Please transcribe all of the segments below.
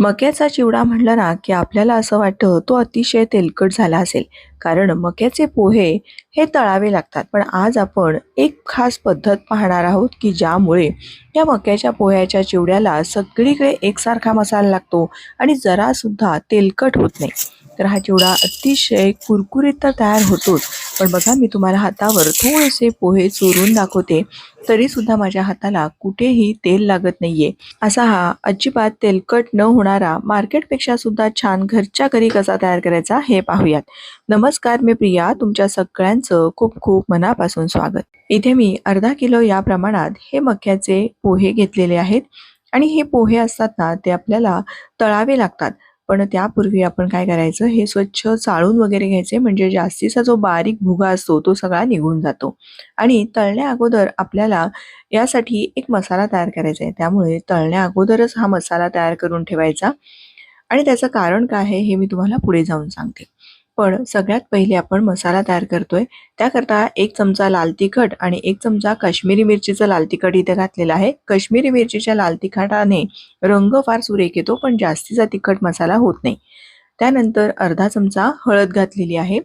मक्याचा चिवडा म्हटलं ना की आपल्याला असं वाटतं तो अतिशय तेलकट झाला असेल. कारण मक्याचे पोहे हे तळावे लागतात. पण आज आपण एक खास पद्धत पाहणार आहोत की ज्यामुळे या मक्याच्या पोह्याच्या चिवड्याला सगळीकडे एकसारखा मसाला लागतो आणि जरासुद्धा तेलकट होत नाही. तर हा चिवडा अतिशय कुरकुरीत तर तयार होतोच. पण बघा मी तुम्हाला हातावर थोडेसे पोहे चोरून दाखवते. तरी सुद्धा माझ्या हाताला कुठेही तेल लागत नाहीये. असा हा अजिबात तेलकट न होणारा मार्केटपेक्षा सुद्धा छान घरच्या घरी कसा तयार करायचा हे पाहूयात. नमस्कार मी प्रिया तुमच्या सगळ्यांचं खूप खूप मनापासून स्वागत. इथे मी अर्धा किलो या प्रमाणात हे मक्याचे पोहे घेतलेले आहेत. आणि हे पोहे असतात ना ते आपल्याला तळावे लागतात. पण त्यापूर्वी आपण काय करायचं हे स्वच्छ चाळून वगैरे घ्यायचे. म्हणजे जास्तीचा जो बारीक भुगा असतो तो सगळा निघून जातो. आणि तळण्या अगोदर आपल्याला यासाठी एक मसाला तयार करायचा आहे. त्यामुळे तळण्या अगोदरच हा मसाला तयार करून ठेवायचा. आणि त्याचं कारण काय आहे हे मी तुम्हाला पुढे जाऊन सांगते. पण सगळ्यात पहिले आपण मसाला तयार करतोय. त्याकरता एक चमचा लाल तिखट आणि एक चमचा काश्मीरी मिरचीचं लाल तिखट इथे घातलेलं आहे. काश्मीरी मिरचीच्या लाल तिखटाने रंग फार सुरेख येतो पण जास्तीचा तिखट मसाला होत नाही. त्यानंतर अर्धा चमचा हळद घातलेली आहे.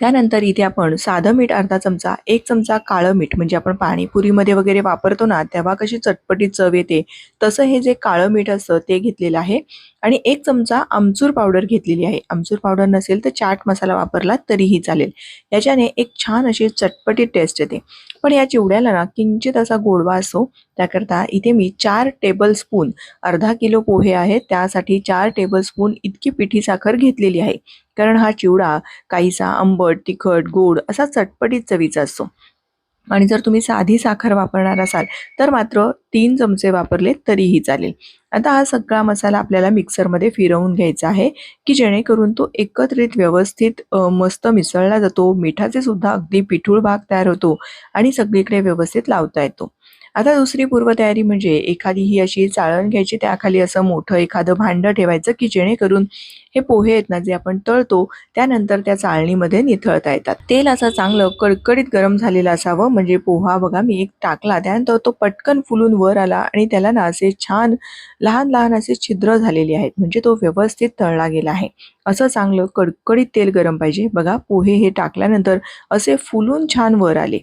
त्यानंतर इथे आपण साधं मीठ अर्धा चमचा एक चमचा काळं मीठ म्हणजे आपण पाणीपुरीमध्ये वगैरे वापरतो ना तेव्हा कशी चटपटीत चव येते तसं हे जे काळं मीठ असतं ते घेतलेलं आहे. आणि एक चमचा आमचूर पावडर घेतलेली आहे. आमचूर पावडर नसेल तर चाट मसाला वापरला तरीही चालेल. याच्याने एक छान अशी चटपटीत टेस्ट येते. पण या चिवड्याला ना किंचित असा गोडवा असतो त्याकरता इथे मी चार टेबल स्पून अर्धा किलो पोहे आहेत. त्यासाठी चार टेबल स्पून इतकी पिठी साखर घेतलेली आहे. कारण हा चिवडा काहीसा आंबट तिखट गोड असा चटपटीत चवीचा असतो. आणि जर तुम्ही साधी साखर वापरणार असाल तर मात्र तीन चमचे वापरले तरीही चालेल. आता हा सगळा मसाला आपल्याला मिक्सरमध्ये फिरवून घ्यायचा आहे की जेणेकरून तो एकत्रित व्यवस्थित मस्त मिसळला जातो मिठाचे सुद्धा अगदी पिठूळ भाग तयार होतो आणि सगळीकडे व्यवस्थित लावता येतो. आता दुसरी पूर्वतयारी म्हणजे एखादी ही अशी चाळण घ्यायची त्याखाली असं मोठं एखादं भांडं ठेवायचं की जेणेकरून हे पोहे आहेत ना जे आपण तळतो त्यानंतर त्या चाळणीमध्ये निथळता येतात. तेल असं चांगलं कडकडीत गरम झालेलं असावं. म्हणजे पोहा बघा मी एक टाकला त्यानंतर तो पटकन फुलून वर आला आणि त्याला ना असे छान लहान लहान असे छिद्र झालेले आहेत. म्हणजे तो व्यवस्थित तळला गेला आहे. असं चांगलं कडकडीत तेल गरम पाहिजे. बघा पोहे हे टाकल्यानंतर असे फुलून छान वर आले.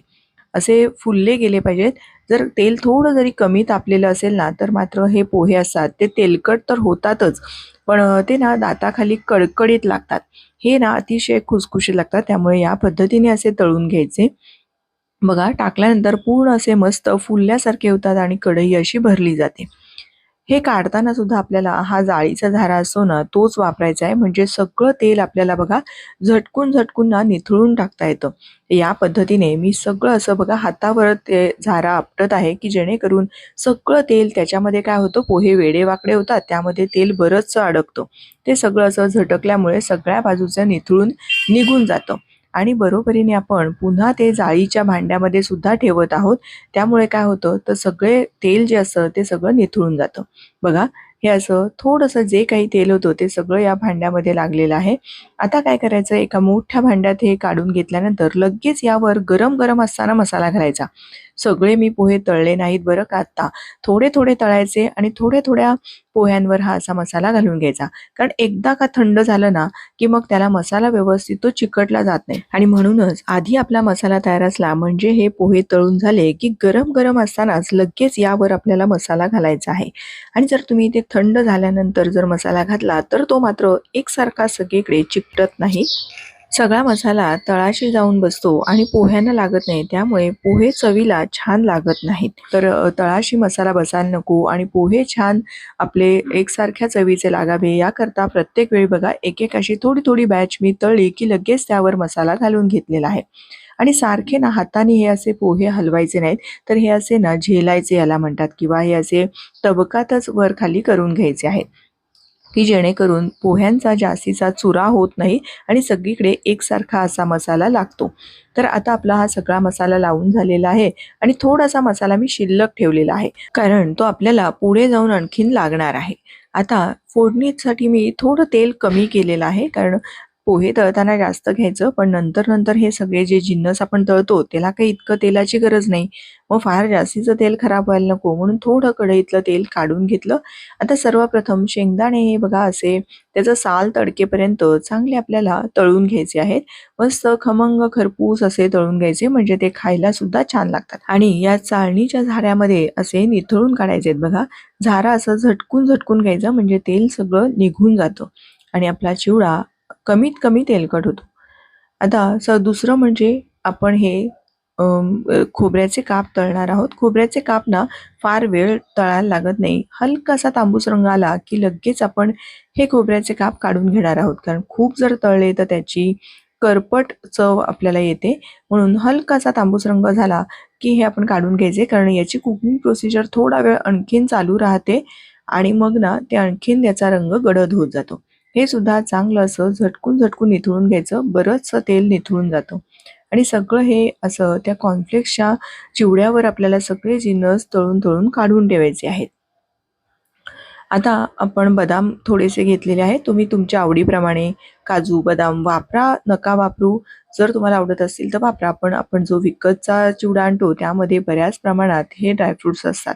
असे फुलले गेले पाहिजेत. जर तेल थोडं जरी कमी तापलेलं असेल ना तर मात्र हे पोहे असतात. ते तेलकट तर होतातच पण ते ना दाताखाली कडकडीत लागतात. हे ना अतिशय खुसखुशीत लागतात. त्यामुळे या पद्धतीने असे तळून घ्यायचे. बघा टाकल्यानंतर पूर्ण असे मस्त फुलल्यासारखे होतात आणि कढई अशी भरली जाते. हे काढताना सुद्धा आपल्याला हा जाळीचा झारा असतो ना तोच वापरायचा आहे. म्हणजे सगळं तेल आपल्याला बघा झटकून झटकून ना निथळून टाकता येतं. या पद्धतीने मी सगळं असं बघा हातावर ते झारा आपटत आहे की जेणेकरून सगळं तेल त्याच्यामध्ये काय होतं पोहे वेडेवाकडे होतात त्यामध्ये तेल बरंचसं अडकतं. ते सगळं असं झटकल्यामुळे सगळ्या बाजूचं निथळून निघून जातं. आणि बरोबरीने आपण पुन्हा ते जाळीच्या भांड्यामध्ये सुद्धा ठेवत आहोत. त्यामुळे काय होतं तर सगळे तेल जे असतं ते सगळं निथळून जातं. बघा हे असं थोडंसं जे काही तेल होतं ते सगळं या भांड्यामध्ये लागलेलं आहे. आता काय करायचं एका मोठ्या भांड्यात हे काढून घेतल्यानंतर लगेच यावर गरम गरम असताना मसाला घालायचा. सगळे मी पोहे तळले नाहीत बरं का आत्ता. थोडे थोडे तळायचे आणि थोड्या थोड्या पोह्यांवर हा असा मसाला घालून घ्यायचा. कारण एकदा का थंड झालं ना की मग त्याला मसाला व्यवस्थित तो चिकटला जात नाही. आणि म्हणूनच आधी आपला मसाला तयार असला म्हणजे हे पोहे तळून झाले की गरम गरम असतानाच लगेच यावर आपल्याला मसाला घालायचा आहे. आणि जर तुम्ही ते थंड झाल्यानंतर जर मसाला घातला तर तो मात्र एकसारखा सगळीकडे चिकटत नाही. सगळा मसाला तळाशी जाऊन बसतो आणि पोह्यांना लागत नाही. त्यामुळे पोहे चवीला छान लागत नाहीत. तर तळाशी मसाला बसायला नको आणि पोहे छान आपले एकसारख्या चवीचे लागावे. याकरता प्रत्येक वेळी बघा एक एक अशी थोडी थोडी बॅच मी तळली की लगेच त्यावर मसाला घालून घेतलेला आहे. आणि सारखे ना हाताने हे असे पोहे हलवायचे नाहीत तर हे असे ना झेलायचे याला म्हणतात किंवा हे असे तबकातच वर खाली करून घ्यायचे आहेत. की जेणेकरून पोह्यांचा जास्तीचा चुरा होत नाही आणि सगळीकडे एकसारखा असा मसाला लागतो. तर आता आपला हा सगळा मसाला लावून झालेला आहे आणि थोडासा मसाला मी शिल्लक ठेवलेला आहे. कारण तो आपल्याला पुढे जाऊन आणखीन लागणार आहे. आता फोडणीसाठी मी थोडं तेल कमी केलेलं आहे. कारण पोहे तळताना जास्त घ्यायचं पण नंतर नंतर हे सगळे जे जिन्नस आपण तळतो त्याला काही इतकं तेलाची गरज नाही. मग फार जास्तीचं तेल खराब व्हायला नको म्हणून थोडं कढईतलं तेल काढून घेतलं. आता सर्वप्रथम शेंगदाणे हे बघा असे त्याचं साल तडकेपर्यंत चांगले आपल्याला तळून घ्यायचे आहेत. मस्त खमंग खरपूस असे तळून घ्यायचे म्हणजे ते खायला सुद्धा छान लागतात. आणि या चाळणीच्या झाऱ्यामध्ये असे निथळून काढायचे आहेत बघा. झारा असं झटकून झटकून घ्यायचं म्हणजे तेल सगळं निघून जातं. आणि आपला चिवडा कमीत कमी तेलकट होतो आता स दुसरं म्हणजे आपण हे खोबऱ्याचे काप तळणार आहोत. खोबऱ्याचे काप ना फार वेळ तळायला लागत नाही. हलकासा तांबूस रंग आला की लगेच आपण हे खोबऱ्याचे काप काढून घेणार आहोत. कारण खूप जर तळले तर त्याची करपट चव आपल्याला येते. म्हणून हलकासा तांबूस रंग झाला की हे आपण काढून घ्यायचे. कारण याची कुकिंग प्रोसिजर थोडा वेळ आणखीन चालू राहते आणि मग ना ते आणखीन त्याचा रंग गडद होत जातो. हे सुद्धा चांगलं असं झटकून झटकून निथळून घ्यायचं. बरंचसं तेल निथळून जातं. आणि सगळं हे असं त्या कॉर्नफ्लेक्सच्या चिवड्यावर आपल्याला सगळे जिनस तळून तळून काढून ठेवायचे आहेत. आता आपण बदाम थोडेसे घेतलेले आहेत. तुम्ही तुमच्या आवडीप्रमाणे काजू बदाम वापरा नका वापरू. जर तुम्हाला आवडत असतील तर वापरा. पण आपण जो विकतचा चिवडा आणतो त्यामध्ये बऱ्याच प्रमाणात हे ड्रायफ्रुट्स असतात.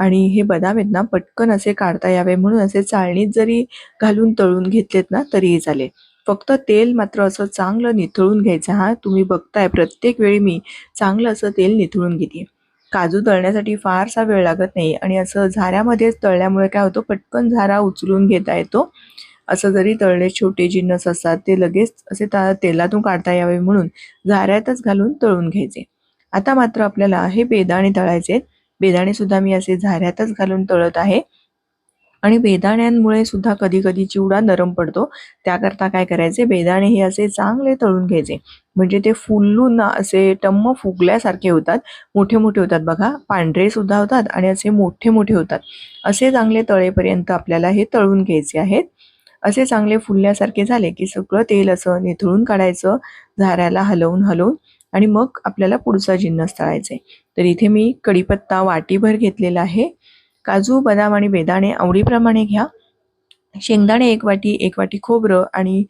आणि हे बदाम आहेत ना पटकन असे काढता यावे. म्हणून असे चाळणीत जरी घालून तळून घेतलेत ना तरीही चालेल. फक्त तेल मात्र असं चांगलं निथळून घ्यायचं. हा तुम्ही बघताय प्रत्येक वेळी मी चांगलं असं तेल निथळून घेते. काजू तळण्यासाठी फारसा वेळ लागत नाही आणि असं झाऱ्यामध्येच तळल्यामुळे काय होतं पटकन झारा उचलून घेता येतो. असं जरी तळले छोटे जिन्नस असतात ते लगेच असे तेलातून काढता यावे म्हणून झाऱ्यातच घालून तळून घ्यायचे. आता मात्र आपल्याला हे बेदाणे तळायचे बेदाणे सुद्धा मी असे झाऱ्यातच घालून तळत आहे. आणि बेदाण्यांमुळे सुद्धा कधी कधी चिवडा नरम पडतो. त्याकरता काय करायचे? बेदाणे हे असे चांगले तळून घ्यायचे. म्हणजे ते फुलून असे टम्म फुगल्यासारखे होतात. मोठे मोठे होतात बघा. पांढरे सुद्धा होतात आणि असे मोठे मोठे होतात. असे चांगले तळेपर्यंत आपल्याला हे तळून घ्यायचे आहेत. असे चांगले फुलल्यासारखे झाले की सगळं तेल असं निथळून काढायचं. झाऱ्याला हलवून हलवून आणि मग आपल्याला पुढचा जिन्नस तळायचा तर इथे मी कढीपत्ता वाटीभर घेतलेला आहे. काजू बदाम आणि बेदाणे आवडीप्रमाणे घ्या. शेंगदाणे एक वाटी एक वाटी खोबरं आणि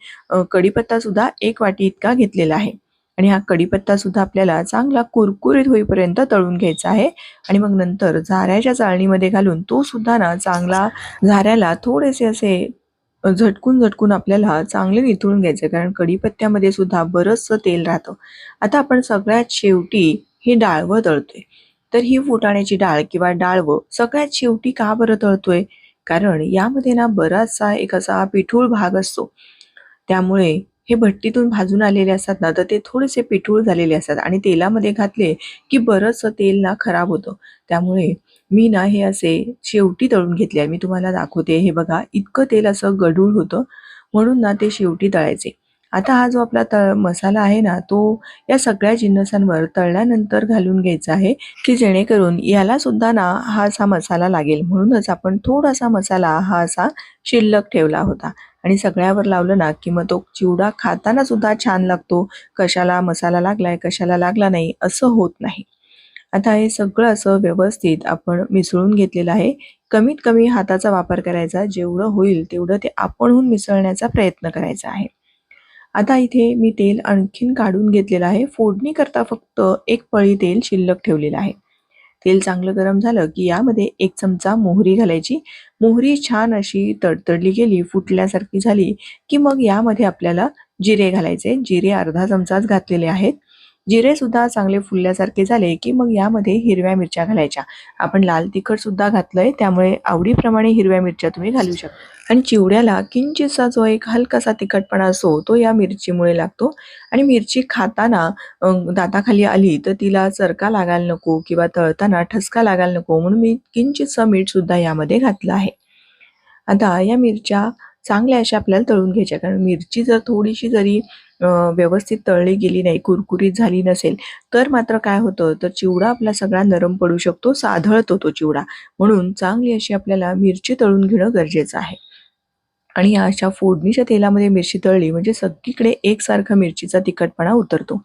कडीपत्तासुद्धा एक वाटी इतका घेतलेला आहे. आणि हा कडीपत्तासुद्धा आपल्याला चांगला कुरकुरीत होईपर्यंत तळून घ्यायचा आहे. आणि मग नंतर झाऱ्याच्या चाळणीमध्ये घालून तो सुद्धा ना चांगला झाऱ्याला थोडेसे असे झटकून झटकून आपल्याला चांगले निथळून घ्यायचं कारण कढीपत्त्यामध्ये सुद्धा बरंचसं तेल राहतं. आता आपण सगळ्यात शेवटी ही डाळवं तळतोय. तर ही फुटाण्याची डाळ किंवा डाळवं सगळ्यात शेवटी का बरं तळतोय? कारण यामध्ये ना बराचसा एक असा पिठूळ भाग असतो. त्यामुळे हे भट्टीतून भाजून आलेले असतात ना तर ते थोडेसे पिठूळ झालेले असतात आणि तेलामध्ये घातले की बरंचसं तेल ना खराब होतं. त्यामुळे मी ना हे असे शेवटी तळून घेतले मी तुम्हाला दाखवते. हे बघा इतकं तेल असं गढूळ होतं. म्हणून ना ते शेवटी तळायचे. आता हा जो आपला तळ मसाला आहे ना तो या सगळ्या जिन्नसांवर तळल्यानंतर घालून घ्यायचा आहे की जेणेकरून याला सुद्धा ना हा असा मसाला लागेल. म्हणूनच आपण थोडासा मसाला हा असा शिल्लक ठेवला होता. आणि सगळ्यावर लावलं ना की मग तो चिवडा खाताना सुद्धा छान लागतो. कशाला मसाला लागलाय कशाला लागला नाही असं होत नाही. आता हे सगळं असं व्यवस्थित आपण मिसळून घेतलेलं आहे. कमीत कमी हाताचा वापर करायचा जेवढं होईल तेवढं ते आपणहून मिसळण्याचा प्रयत्न करायचा आहे. आता इथे मी तेल आणखीन काढून घेतलेलं आहे. फोडणी करता फक्त एक पळी तेल शिल्लक ठेवलेलं आहे. तेल चांगलं गरम झालं की यामध्ये एक चमचा मोहरी घालायची. मोहरी छान अशी तडतडली गेली फुटल्यासारखी झाली की मग यामध्ये आपल्याला जिरे घालायचे. जिरे अर्धा चमचाच घातलेले आहेत. जिरे सुद्धा चांगले फुलल्यासारखे झाले की मग यामध्ये हिरव्या मिरच्या घालायच्या. आपण लाल तिखट सुद्धा घातलंय त्यामुळे आवडीप्रमाणे हिरव्या मिरच्या तुम्ही घालू शकता. आणि चिवड्याला किंचितसा जो एक हलकासा तिखटपणा असतो तो या मिरचीमुळे लागतो. आणि मिरची खाताना दाताखाली आली तर तिला चरका लागायला नको किंवा तळताना ठसका लागायला नको म्हणून मी किंचितसं मीठ सुद्धा यामध्ये घातलं आहे. आता या मिरच्या चांगल्या अशा आपल्याला तळून घ्यायच्या कारण मिरची जर थोडीशी जरी व्यवस्थित तळली गेली नाही कुरकुरीत झाली नसेल तर मात्र काय होतं? तर चिवडा आपला सगळा नरम पडू शकतो साधळतो तो चिवडा. म्हणून चांगली अशी आपल्याला मिरची तळून घेणं गरजेचं आहे. आणि अशा फोडणीच्या तेलामध्ये मिरची तळली म्हणजे सगळीकडे एकसारखा मिरचीचा तिखटपणा उतरतो.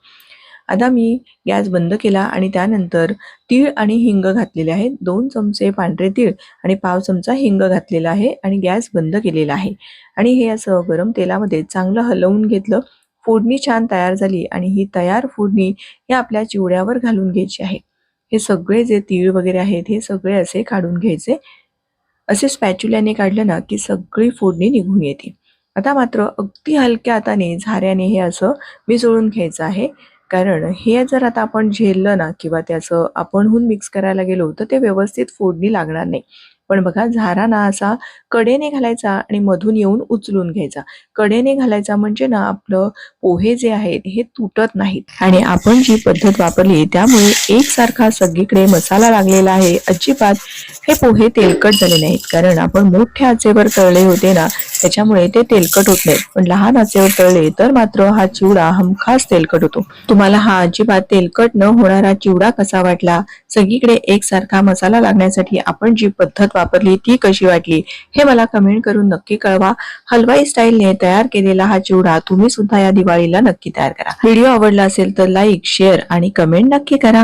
आता मी गॅस बंद केला आणि त्यानंतर तीळ आणि हिंग घातलेले आहेत. दोन चमचे पांढरे तीळ आणि पाव चमचा हिंग घातलेला आहे आणि गॅस बंद केलेला आहे. आणि हे असं गरम तेलामध्ये चांगलं हलवून घेतलं फोडणी छान तयार झाली आणि ही तयार फोडणी हे आपल्या चिवड्यावर घालून घ्यायची आहे. हे सगळे जे तीळ वगैरे आहेत हे सगळे असे काढून घ्यायचे. असे स्पॅच्युल्याने काढलं ना की सगळी फोडणी निघून येते. आता मात्र अगदी हलक्या हाताने झाऱ्याने हे असं मिसळून घ्यायचं आहे. कारण हे जर आता आपण झेललं ना किंवा त्याचं आपणहून मिक्स करायला गेलो तर ते व्यवस्थित फोडणी लागणार नाही. पण बघा झारा ना असा कडेने घालायचा आणि मधून येऊन उचलून घ्यायचा. कडेने घालायचा म्हणजे ना आपलं पोहे जे आहेत हे तुटत नाहीत. आणि आपण जी पद्धत वापरली त्यामुळे एकसारखा सगळीकडे मसाला लागलेला आहे. अजिबात हे पोहे तेलकट झाले नाहीत. कारण आपण मोठ्या आचेवर तळले होते ना त्याच्यामुळे ते तेलकट होत नाहीत. पण लहान आचेवर तळले तर मात्र हा चिवडा हमखास तेलकट होतो. तुम्हाला हा अजिबात तेलकट न होणारा चिवडा कसा वाटला? सगळीकडे एकसारखा मसाला लागण्यासाठी आपण जी पद्धत पद्धत वापरली ती कशी वाटली हे मला कमेंट करून नक्की कळवा. हलवाई स्टाईलने तयार केलेला हा चिवडा तुम्ही सुद्धा या दिवाळीला नक्की तयार करा. व्हिडिओ आवडला असेल तर लाईक शेअर आणि कमेंट नक्की करा.